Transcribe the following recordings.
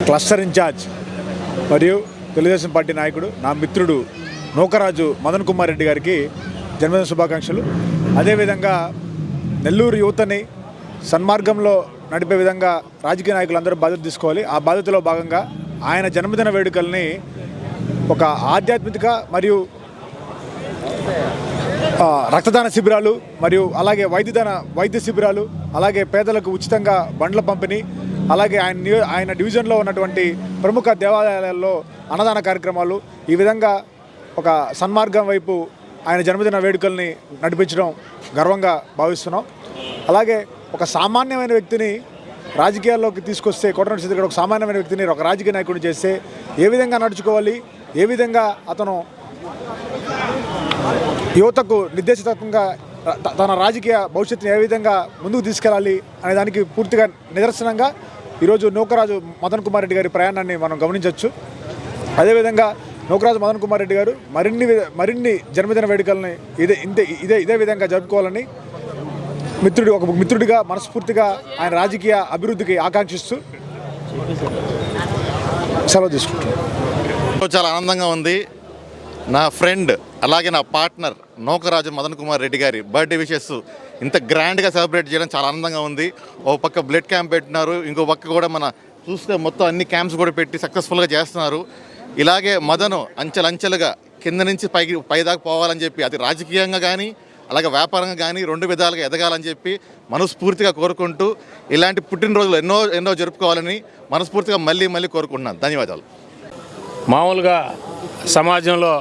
Cluster incharge మరియు Telugu Desam party నాయకుడు నా మిత్రుడు నూకరాజు మదన్ కుమార్ రెడ్డి గారికి జన్మదిన శుభాకాంక్షలు. అదేవిధంగా నెల్లూరు యువతని సన్మార్గంలో నడిపే విధంగా రాజకీయ నాయకులు అందరూ బాధ్యత తీసుకోవాలి. ఆ బాధ్యతలో భాగంగా ఆయన జన్మదిన వేడుకల్ని ఒక ఆధ్యాత్మిక మరియు రక్తదాన శిబిరాలు మరియు అలాగే వైద్యదాన వైద్య శిబిరాలు అలాగే పేదలకు ఉచితంగా బండ్ల పంపిణీ అలాగే ఆయన ఆయన డివిజన్లో ఉన్నటువంటి ప్రముఖ దేవాలయాలలో అన్నదాన కార్యక్రమాలు ఈ విధంగా ఒక సన్మార్గం వైపు ఆయన జన్మదిన వేడుకల్ని నడిపించడం గర్వంగా భావిస్తున్నాం. అలాగే ఒక సామాన్యమైన వ్యక్తిని రాజకీయాల్లోకి తీసుకొస్తే కోటరెడ్డి సిద్ధి ఒక సామాన్యమైన వ్యక్తిని ఒక రాజకీయ నాయకుడిని చేస్తే ఏ విధంగా నడుచుకోవాలి? ఏ విధంగా అతను యువతకు నిర్దేశితత్వంగా తన రాజకీయ భవిష్యత్తుని ఏ విధంగా ముందుకు తీసుకెళ్ళాలి అనే దానికి పూర్తిగా నిదర్శనంగా ఈరోజు నూకరాజు మదన్ కుమార్ రెడ్డి గారి ప్రయాణాన్ని మనం గమనించవచ్చు. అదేవిధంగా నూకరాజు మదన్ కుమార్ రెడ్డి గారు మరిన్ని మరిన్ని జన్మదిన వేడుకల్ని ఇదే ఇంతే ఇదే ఇదే విధంగా జరుపుకోవాలని మిత్రుడి ఒక మిత్రుడిగా మనస్ఫూర్తిగా ఆయన రాజకీయ అభివృద్ధికి ఆకాంక్షిస్తూ సెలవు తీసుకుంటున్నాను చాలా ఆనందంగా ఉంది. నా ఫ్రెండ్ అలాగే నా పార్ట్నర్ నౌకరాజు మదన్ కుమార్ రెడ్డి గారి బర్త్డే విషెస్ ఇంత గ్రాండ్గా సెలబ్రేట్ చేయడం చాలా ఆనందంగా ఉంది. ఓ పక్క బ్లడ్ క్యాంప్ పెట్టినారు ఇంకో పక్క కూడా మన చూస్తే మొత్తం అన్ని క్యాంప్స్ కూడా పెట్టి సక్సెస్ఫుల్గా చేస్తున్నారు. ఇలాగే మదను అంచెలంచెలుగా కింద నుంచి పైకి పైదాకా పోవాలని చెప్పి అది రాజకీయంగా కానీ అలాగే వ్యాపారంగా కానీ రెండు విధాలుగా ఎదగాలని చెప్పి మనస్ఫూర్తిగా కోరుకుంటూ ఇలాంటి పుట్టినరోజులు ఎన్నో ఎన్నో జరుపుకోవాలని మనస్ఫూర్తిగా మళ్ళీ మళ్ళీ కోరుకుంటున్నాను. ధన్యవాదాలు. మామూలుగా సమాజంలో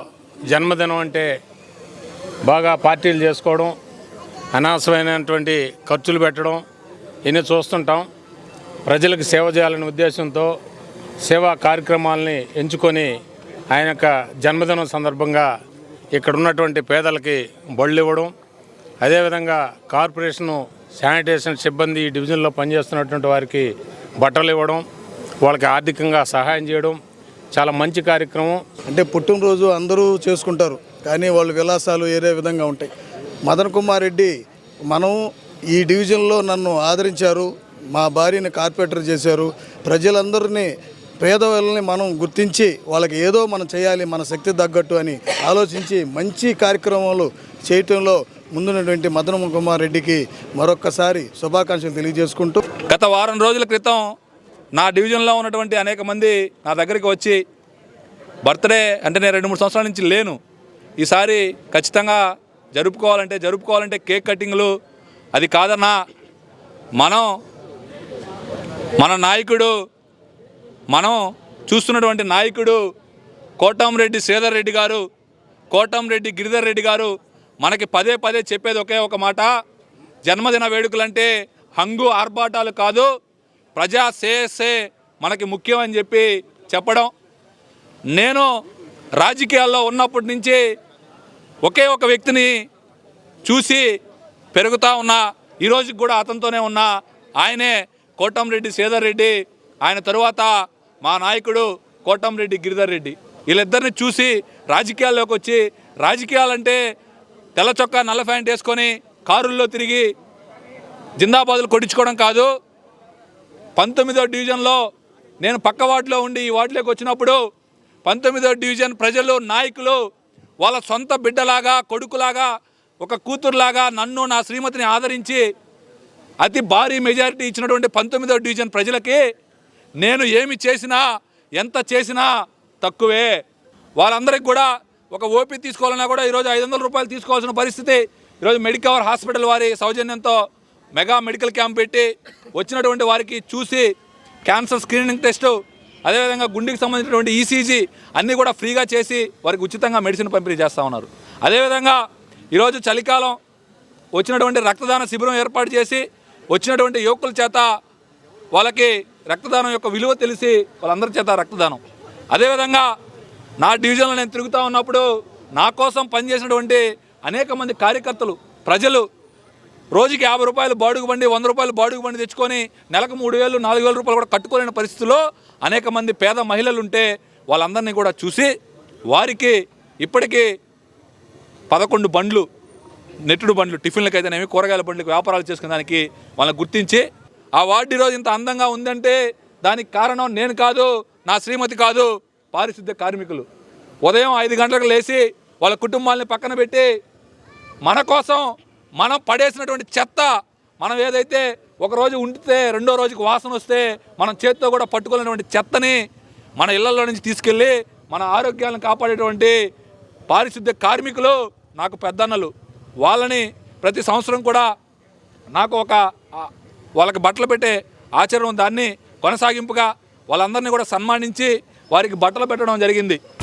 జన్మదినం అంటే బాగా పార్టీలు చేసుకోవడం అనవసరమైనటువంటి ఖర్చులు పెట్టడం ఇన్ని చూస్తుంటాం. ప్రజలకు సేవ చేయాలనే ఉద్దేశంతో సేవా కార్యక్రమాలని ఎంచుకొని ఆయన యొక్క జన్మదినం సందర్భంగా ఇక్కడ ఉన్నటువంటి పేదలకి బళ్ళు ఇవ్వడం అదేవిధంగా కార్పొరేషను శానిటేషన్ సిబ్బంది ఈ డివిజన్లో పనిచేస్తున్నటువంటి వారికి బట్టలు ఇవ్వడం వాళ్ళకి ఆర్థికంగా సహాయం చేయడం చాలా మంచి కార్యక్రమం. అంటే పుట్టినరోజు అందరూ చేసుకుంటారు కానీ వాళ్ళ విలాసాలు వేరే విధంగా ఉంటాయి. మదన్ కుమార్ రెడ్డి మనం ఈ డివిజన్లో నన్ను ఆదరించారు మా భార్యని కార్పొరేటర్ చేశారు. ప్రజలందరినీ పేదవాళ్ళని మనం గుర్తించి వాళ్ళకి ఏదో మనం చేయాలి మన శక్తి తగ్గట్టు అని ఆలోచించి మంచి కార్యక్రమాలు చేయటంలో ముందున్నటువంటి మదన్ కుమార్ రెడ్డికి మరొక్కసారి శుభాకాంక్షలు తెలియజేసుకుంటూ గత వారం రోజుల క్రితం నా డివిజన్లో ఉన్నటువంటి అనేక మంది నా దగ్గరికి వచ్చి బర్త్డే అంటే నేను రెండు మూడు సంవత్సరాల నుంచి లేను. ఈసారి ఖచ్చితంగా జరుపుకోవాలంటే జరుపుకోవాలంటే కేక్ కటింగ్లు అది కాదన్నా మనం మన నాయకుడు మనం చూస్తున్నటువంటి నాయకుడు కోటంరెడ్డి శ్రీధర్ రెడ్డి గారు కోటంరెడ్డి గిరిధర్ రెడ్డి గారు మనకి పదే పదే చెప్పేది ఒకే ఒక మాట. జన్మదిన వేడుకలంటే హంగు ఆర్భాటాలు కాదు. ప్రజా శ్రేయస్సే మనకి ముఖ్యం అని చెప్పి చెప్పడం. నేను రాజకీయాల్లో ఉన్నప్పటి నుంచి ఒకే ఒక వ్యక్తిని చూసి పెరుగుతూ ఉన్నా ఈరోజు కూడా అతనితోనే ఉన్నా. ఆయనే కోటంరెడ్డి శ్రీధర్ రెడ్డి ఆయన తరువాత మా నాయకుడు కోటంరెడ్డి గిరిధర్ రెడ్డి. వీళ్ళిద్దరిని చూసి రాజకీయాల్లోకి వచ్చి రాజకీయాలంటే తెల్ల చొక్కా నల్ల ప్యాంట్ వేసుకొని కారుల్లో తిరిగి జిందాబాదులు కొట్టించుకోవడం కాదు. పంతొమ్మిదో డివిజన్లో నేను పక్క వార్డులో ఉండి ఈ వార్డులోకి వచ్చినప్పుడు పంతొమ్మిదో డివిజన్ ప్రజలు నాయకులు వాళ్ళ సొంత బిడ్డలాగా కొడుకులాగా ఒక కూతురులాగా నన్ను నా శ్రీమతిని ఆదరించి అతి భారీ మెజారిటీ ఇచ్చినటువంటి పంతొమ్మిదో డివిజన్ ప్రజలకి నేను ఏమి చేసినా ఎంత చేసినా తక్కువే. వాళ్ళందరికీ కూడా ఒక ఓపీ తీసుకోవాలన్నా కూడా ఈరోజు ఐదు వందల రూపాయలు తీసుకోవాల్సిన పరిస్థితి. ఈరోజు మెడికవర్ హాస్పిటల్ వారి సౌజన్యంతో మెగా మెడికల్ క్యాంప్ పెట్టి వచ్చినటువంటి వారికి చూసి క్యాన్సర్ స్క్రీనింగ్ టెస్టు అదేవిధంగా గుండెకి సంబంధించినటువంటి ఈసీజీ అన్నీ కూడా ఫ్రీగా చేసి వారికి ఉచితంగా మెడిసిన్ పంపిణీ చేస్తూ ఉన్నారు. అదేవిధంగా ఈరోజు చలికాలం వచ్చినటువంటి రక్తదాన శిబిరం ఏర్పాటు చేసి వచ్చినటువంటి యువకుల చేత వాళ్ళకి రక్తదానం యొక్క విలువ తెలిసి వాళ్ళందరి చేత రక్తదానం. అదేవిధంగా నా డివిజన్లో నేను తిరుగుతూ ఉన్నప్పుడు నా కోసం పనిచేసినటువంటి అనేక మంది కార్యకర్తలు ప్రజలు రోజుకి యాభై రూపాయలు బాడుగు బండి వంద రూపాయలు బాడుగు బండి తెచ్చుకొని నెలకు మూడు వేలు నాలుగు వేల రూపాయలు కూడా కట్టుకోలేని పరిస్థితిలో అనేక మంది పేద మహిళలు ఉంటే వాళ్ళందరినీ కూడా చూసి వారికి ఇప్పటికీ పదకొండు బండ్లు నెట్టుడు బండ్లు టిఫిన్లకు అయితేనేమి కూరగాయల బండ్లకు వ్యాపారాలు చేసుకునే దానికి వాళ్ళని గుర్తించి ఆ వార్డు ఈరోజు ఇంత అందంగా ఉందంటే దానికి కారణం నేను కాదు నా శ్రీమతి కాదు పారిశుద్ధ్య కార్మికులు. ఉదయం ఐదు గంటలకు లేచి వాళ్ళ కుటుంబాలని పక్కన పెట్టి మన కోసం మనం పడేసినటువంటి చెత్త మనం ఏదైతే ఒకరోజు ఉండితే రెండో రోజుకి వాసన వస్తే మనం చేత్తో కూడా పట్టుకోలేనటువంటి చెత్తని మన ఇళ్ళలో నుంచి తీసుకెళ్ళి మన ఆరోగ్యాలను కాపాడేటువంటి పారిశుద్ధ్య కార్మికులు నాకు పెద్దన్నలు. వాళ్ళని ప్రతి సంవత్సరం కూడా నాకు ఒక వాళ్ళకి బట్టలు పెట్టే ఆచరణ దాన్ని కొనసాగింపుగా వాళ్ళందరినీ కూడా సన్మానించి వారికి బట్టలు పెట్టడం జరిగింది.